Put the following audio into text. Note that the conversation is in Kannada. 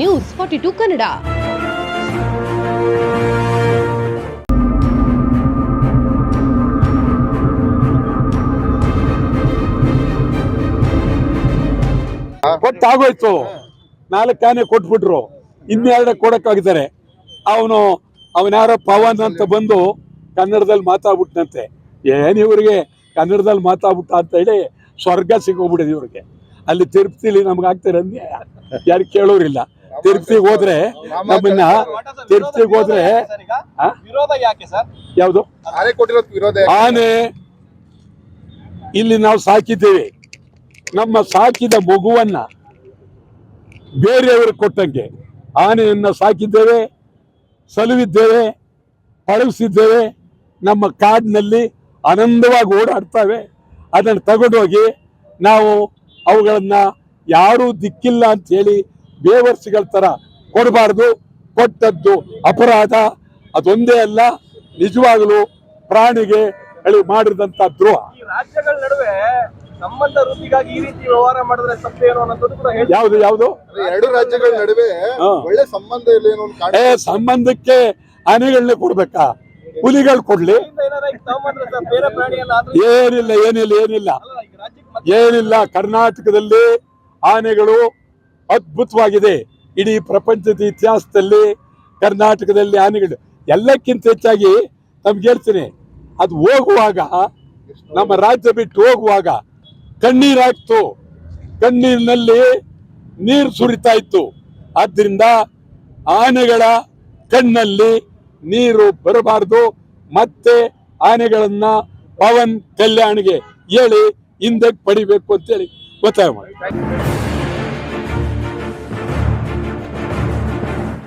ನ್ಯೂಸ್ ಫಾರ್ಟಿ ಟು ಕನ್ನಡ ಕೊಟ್ಟಾಗೋಯ್ತು ನಾಲ್ಕು ಆನೆ ಕೊಟ್ಬಿಟ್ರು. ಇನ್ನೆರಡ ಕೊಡಕ್ಕಾಗಿದ್ದಾರೆ. ಅವನು, ಅವನ್ಯಾರೋ ಪವನ್ ಅಂತ ಬಂದು ಕನ್ನಡದಲ್ಲಿ ಮಾತಾಡ್ಬಿಟ್ನಂತೆ. ಏನ್ ಇವ್ರಿಗೆ? ಕನ್ನಡದಲ್ಲಿ ಮಾತಾಡ್ಬಿಟ್ಟ ಅಂತ ಹೇಳಿ ಸ್ವರ್ಗ ಸಿಗೋಗ್ಬಿಟ್ಟಿದೆ ಇವ್ರಿಗೆ. ಅಲ್ಲಿ ತಿರುಪ್ತಿಲಿ ನಮ್ಗೆ ಆಗ್ತಾರೆ ಯಾರು ಕೇಳೋರಿಲ್ಲ. ತಿರುಪತಿಗೆ ಹೋದ್ರೆ ನಮ್ಮನ್ನ ತಿರುಪತಿಗೆ ಹೋದ್ರೆ ಯಾವುದು? ಆನೆ ಇಲ್ಲಿ ನಾವು ಸಾಕಿದ್ದೇವೆ. ನಮ್ಮ ಸಾಕಿದ ಮಗುವನ್ನ ಬೇರೆಯವರು ಕೊಟ್ಟಂಗೆ ಆನೆಯನ್ನ ಸಾಕಿದ್ದೇವೆ ಸಲುವಿದ್ದೇವೆ ಪಳಗಿಸಿದ್ದೇವೆ. ನಮ್ಮ ಕಾಡಿನಲ್ಲಿ ಆನಂದವಾಗಿ ಓಡಾಡ್ತವೆ. ಅದನ್ನು ತಗೊಂಡೋಗಿ ನಾವು ಅವುಗಳನ್ನ ಯಾರೂ ದಿಕ್ಕಿಲ್ಲ ಅಂತ ಹೇಳಿ ಬೇವರ್ಸಿಗಳ ತರ ಕೊಡಬಾರ್ದು ಕೊಟ್ಟದ್ದು ಅಪರಾಧ. ಅದೊಂದೇ ಅಲ್ಲ ನಿಜವಾಗಲೂ ಪ್ರಾಣಿಗೆ ಹೇಳಿ ಮಾಡಿದಂತ ದ್ರೋಹ. ಈ ರಾಜ್ಯಗಳ ನಡುವೆ ಸಂಬಂಧ ವೃದ್ಧಿಗಾಗಿ ಈ ರೀತಿ ವ್ಯವಹಾರ ಮಾಡಿದ್ರೆ ತಪ್ಪೇನು ಅನ್ನೋದು ಕೂಡ ಯಾವುದು ಯಾವುದು? ಎರಡು ರಾಜ್ಯಗಳ ನಡುವೆ. ಒಳ್ಳೆ ಸಂಬಂಧ ಇಲ್ಲ ಏ ಸಂಬಂಧಕ್ಕೆ ಆನೆಗಳನ್ನೇ ಕೊಡ್ಬೇಕಾ? ಹುಲಿಗಳು ಕೊಡ್ಲಿ. ಏನಿಲ್ಲ ಏನಿಲ್ಲ ಏನಿಲ್ಲ. ಏನಿಲ್ಲ ಕರ್ನಾಟಕದಲ್ಲಿ ಆನೆಗಳು ಅದ್ಭುತವಾಗಿದೆ. ಇಡೀ ಪ್ರಪಂಚದ ಇತಿಹಾಸದಲ್ಲಿ, ಕರ್ನಾಟಕದಲ್ಲಿ ಆನೆಗಳು ಎಲ್ಲಕ್ಕಿಂತ ಹೆಚ್ಚಾಗಿ ನಮ್ಗೆ ಹೇಳ್ತೀನಿ, ಅದು ಹೋಗುವಾಗ, ನಮ್ಮ ರಾಜ್ಯ ಬಿಟ್ಟು ಹೋಗುವಾಗ ಕಣ್ಣೀರಾಗ್ತು ಕಣ್ಣೀರಿನಲ್ಲಿ ನೀರು ಸುರಿತಾ ಇತ್ತು. ಆದ್ರಿಂದ ಆನೆಗಳ ಕಣ್ಣಲ್ಲಿ ನೀರು ಬರಬಾರದು. ಮತ್ತೆ ಆನೆಗಳನ್ನ ಪವನ್ ಕಲ್ಯಾಣ್ಗೆ ಹೇಳಿ, ಹಿಂದಕ್ಕೆ ಪಡಿಬೇಕು ಅಂತೇಳಿ ಒತ್ತಾಯ ಮಾಡಿ